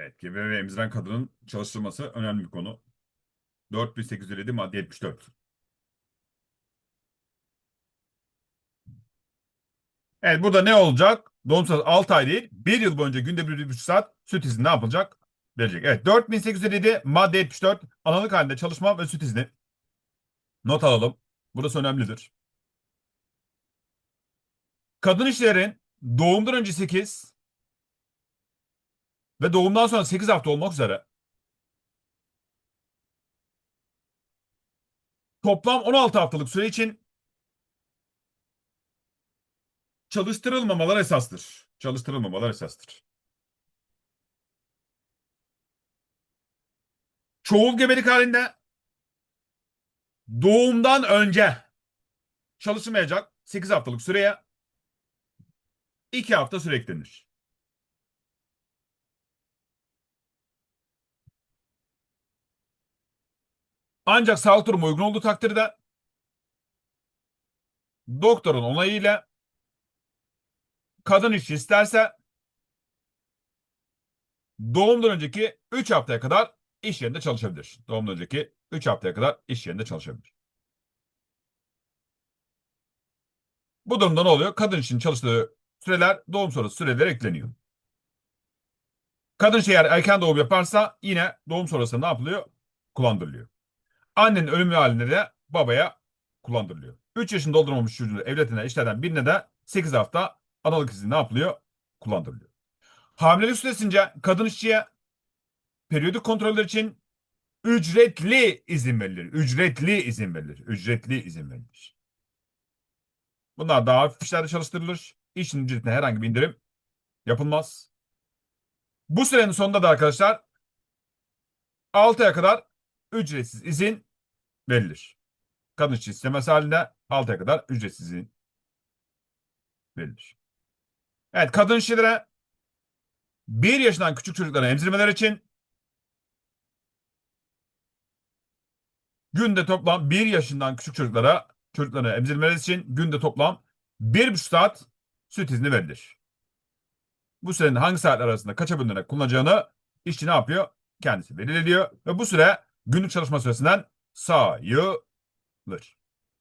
Evet, gebe ve emziren kadının çalıştırılması önemli bir konu. 4857 madde 74. Evet, burada ne olacak? Doğum sırası 6 ay değil, 1 yıl boyunca günde 1,5 saat süt izni ne yapılacak? Verecek. Evet, 4857 madde 74 analık halinde çalışma ve süt izni. Not alalım. Burası önemlidir. Kadın işlerin doğumdan önce 8 ve doğumdan sonra 8 hafta olmak üzere toplam 16 haftalık süre için çalıştırılmamalar esastır. Çalıştırılmamalar esastır. Çoğul gebelik halinde doğumdan önce çalışılmayacak 8 haftalık süreye 2 hafta süre eklenir. Ancak sağlık durumu uygun olduğu takdirde doktorun onayıyla kadın işçi isterse doğumdan önceki 3 haftaya kadar iş yerinde çalışabilir. Doğumdan önceki 3 haftaya kadar iş yerinde çalışabilir. Bu durumda ne oluyor? Kadın için çalıştığı süreler doğum sonrası sürelere ekleniyor. Kadın eğer erken doğum yaparsa yine doğum sonrası ne yapılıyor? Kullandırılıyor. Annenin ölümü halinde de babaya kullandırılıyor. 3 yaşını doldurmamış çocuğu evletinden işlerden birine de 8 hafta analık izni ne yapılıyor? Kullandırılıyor. Hamilelik süresince kadın işçiye periyodik kontroller için ücretli izin verilir. Ücretli izin verilir. Ücretli izin verilir. Bunlar daha hafif işlerde çalıştırılır. İşin ücretine herhangi bir indirim yapılmaz. Bu sürenin sonunda da arkadaşlar 6 aya kadar ücretsiz izin verilir. Kadın işçi istemesi halinde 6 aya kadar ücretsiz izin verilir. Evet kadın işçilere 1 yaşından küçük çocuklara emzirmeler için günde toplam 1 yaşından küçük çocuklara çocuklara emzirmeler için günde toplam 1,5 saat süt izni verilir. Bu sürenin hangi saatler arasında kaça bölünerek kullanacağını işçi ne yapıyor? Kendisi belirliyor ve bu süre günlük çalışma süresinden sayılır.